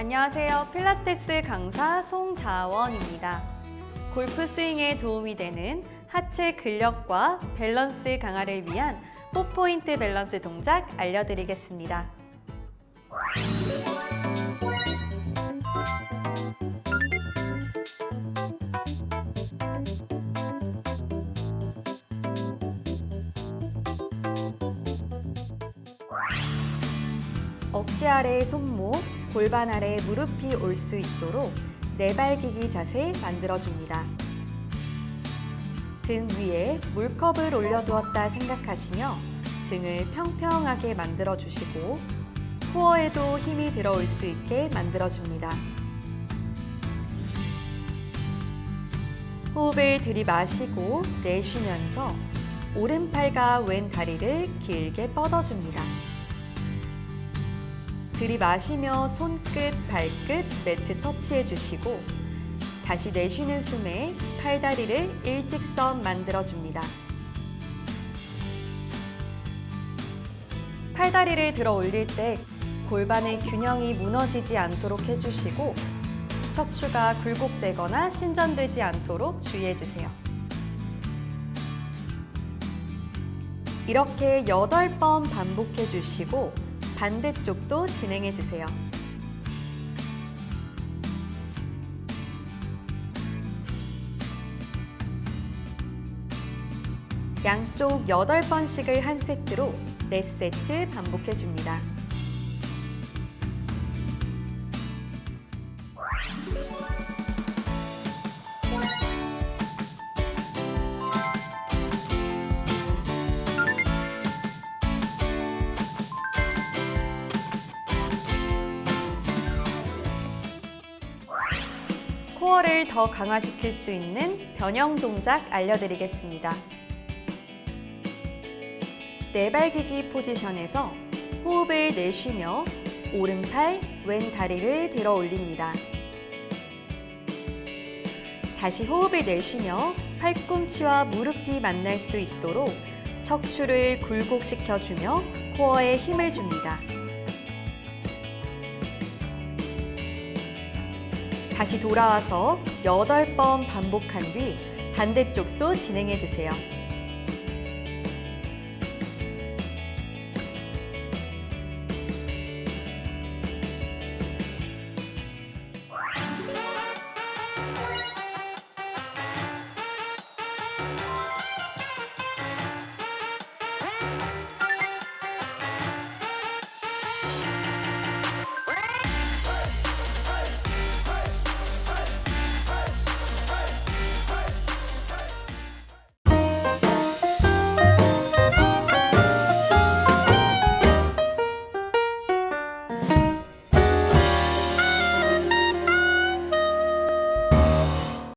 안녕하세요. 필라테스 강사 송자원입니다. 골프 스윙에 도움이 되는 하체 근력과 밸런스 강화를 위한 4포인트 밸런스 동작 알려드리겠습니다. 어깨 아래 손목, 골반 아래 무릎이 올 수 있도록 내발기기 자세 만들어줍니다. 등 위에 물컵을 올려두었다 생각하시며 등을 평평하게 만들어주시고 코어에도 힘이 들어올 수 있게 만들어줍니다. 호흡을 들이마시고 내쉬면서 오른팔과 왼 다리를 길게 뻗어줍니다. 들이마시며 손끝, 발끝, 매트 터치해 주시고 다시 내쉬는 숨에 팔다리를 일직선 만들어 줍니다. 팔다리를 들어 올릴 때 골반의 균형이 무너지지 않도록 해주시고 척추가 굴곡되거나 신전되지 않도록 주의해 주세요. 이렇게 8번 반복해 주시고 반대쪽도 진행해 주세요. 양쪽 8번씩을 한 세트로 4세트 반복해 줍니다. 코어를 더 강화시킬 수 있는 변형 동작 알려드리겠습니다. 내발기기 포지션에서 호흡을 내쉬며 오른팔, 왼 다리를 들어 올립니다. 다시 호흡을 내쉬며 팔꿈치와 무릎이 만날 수 있도록 척추를 굴곡시켜주며 코어에 힘을 줍니다. 다시 돌아와서 8번 반복한 뒤 반대쪽도 진행해 주세요.